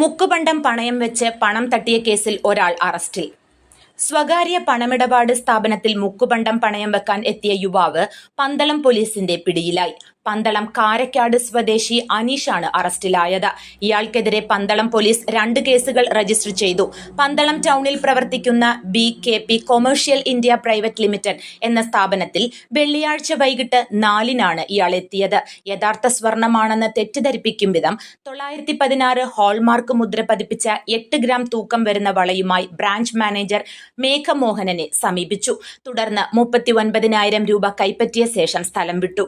മുക്കുപണ്ടം പണയം വെച്ച് പണം തട്ടിയ കേസിൽ ഒരാൾ അറസ്റ്റിൽ. സ്വകാര്യ പണമിടപാട് സ്ഥാപനത്തിൽ മുക്കുപണ്ടം പണയം വെക്കാൻ എത്തിയ യുവാവ് പന്തളം പോലീസിന്റെ പിടിയിലായി. പന്തളം കാരക്കാട് സ്വദേശി അനീഷാണ് അറസ്റ്റിലായത്. ഇയാൾക്കെതിരെ പന്തളം പോലീസ് രണ്ട് കേസുകൾ രജിസ്റ്റർ ചെയ്തു. പന്തളം ടൗണിൽ പ്രവർത്തിക്കുന്ന B K P commercial India private limited എന്ന സ്ഥാപനത്തിൽ വെള്ളിയാഴ്ച വൈകിട്ട് നാലിനാണ് ഇയാൾ എത്തിയത്. യഥാർത്ഥ സ്വർണമാണെന്ന് തെറ്റിദ്ധരിപ്പിക്കും വിധം തൊള്ളായിരത്തി പതിനാറ് ഹോൾമാർക്ക് മുദ്ര പതിപ്പിച്ച എട്ട് ഗ്രാം തൂക്കം വരുന്ന വളയുമായി ബ്രാഞ്ച് മാനേജർ മേഘമോഹനനെ സമീപിച്ചു. തുടർന്ന് മുപ്പത്തി ഒൻപതിനായിരം രൂപ കൈപ്പറ്റിയ ശേഷം സ്ഥലം വിട്ടു.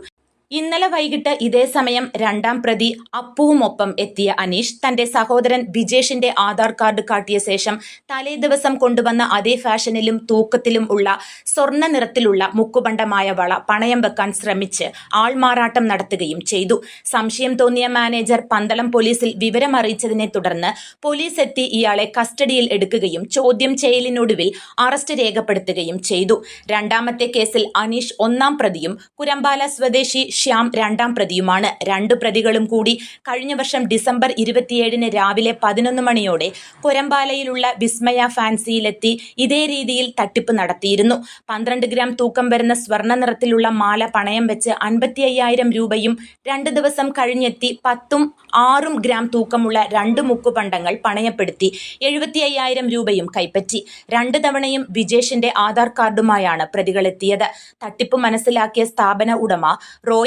ഇന്നലെ വൈകിട്ട് ഇതേ സമയം രണ്ടാം പ്രതി അപ്പുവുമൊപ്പം എത്തിയ അനീഷ് തന്റെ സഹോദരൻ ബിജേഷിന്റെ ആധാർ കാർഡ് കാട്ടിയ ശേഷം തലേ ദിവസം കൊണ്ടുവന്ന അതേ ഫാഷനിലും തൂക്കത്തിലും ഉള്ള സ്വർണ നിറത്തിലുള്ള മുക്കുബണ്ടമായ വള പണയം വെക്കാൻ ശ്രമിച്ച് ആൾമാറാട്ടം നടത്തുകയും ചെയ്തു. സംശയം തോന്നിയ മാനേജർ പന്തളം പോലീസിൽ വിവരം അറിയിച്ചതിനെ തുടർന്ന് പോലീസ് എത്തി ഇയാളെ കസ്റ്റഡിയിൽ എടുക്കുകയും ചോദ്യം ചെയ്യലിനൊടുവിൽ അറസ്റ്റ് രേഖപ്പെടുത്തുകയും ചെയ്തു. രണ്ടാമത്തെ കേസിൽ അനീഷ് ഒന്നാം പ്രതിയും കുരമ്പാല സ്വദേശി ശ്യാം രണ്ടാം പ്രതിയുമാണ്. രണ്ടു പ്രതികളും കൂടി കഴിഞ്ഞ വർഷം ഡിസംബർ ഇരുപത്തിയേഴിന് രാവിലെ പതിനൊന്ന് മണിയോടെ കൊരമ്പാലയിലുള്ള വിസ്മയ ഫാൻസിയിലെത്തി ഇതേ രീതിയിൽ തട്ടിപ്പ് നടത്തിയിരുന്നു. പന്ത്രണ്ട് ഗ്രാം തൂക്കം വരുന്ന സ്വർണ നിറത്തിലുള്ള മാല പണയം വെച്ച് അൻപത്തി അയ്യായിരം രൂപയും രണ്ട് ദിവസം കഴിഞ്ഞെത്തി പത്തും ആറും ഗ്രാം തൂക്കമുള്ള രണ്ട് മുക്കുപണ്ടങ്ങൾ പണയപ്പെടുത്തി എഴുപത്തി അയ്യായിരം രൂപയും കൈപ്പറ്റി. രണ്ട് തവണയും വിജേഷിന്റെ ആധാർ കാർഡുമായാണ് പ്രതികളെത്തിയത്. തട്ടിപ്പ് മനസ്സിലാക്കിയ സ്ഥാപന ഉടമ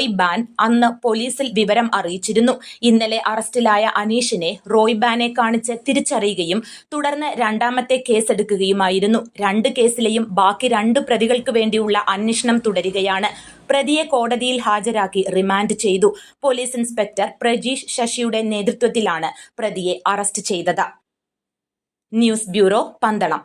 റോയ് ബാൻ അന്ന് പോലീസിൽ വിവരം അറിയിച്ചിരുന്നു. ഇന്നലെ അറസ്റ്റിലായ അനീഷിനെ റോയ് ബാനെ കാണിച്ച് തിരിച്ചറിയുകയും തുടർന്ന് രണ്ടാമത്തെ കേസെടുക്കുകയുമായിരുന്നു. രണ്ട് കേസിലെയും ബാക്കി രണ്ട് പ്രതികൾക്ക് വേണ്ടിയുള്ള അന്വേഷണം തുടരുകയാണ്. പ്രതിയെ കോടതിയിൽ ഹാജരാക്കി റിമാൻഡ് ചെയ്തു. പോലീസ് ഇൻസ്പെക്ടർ പ്രജീഷ് ശശിയുടെ നേതൃത്വത്തിലാണ് പ്രതിയെ അറസ്റ്റ് ചെയ്തത്. News bureau Pandalam.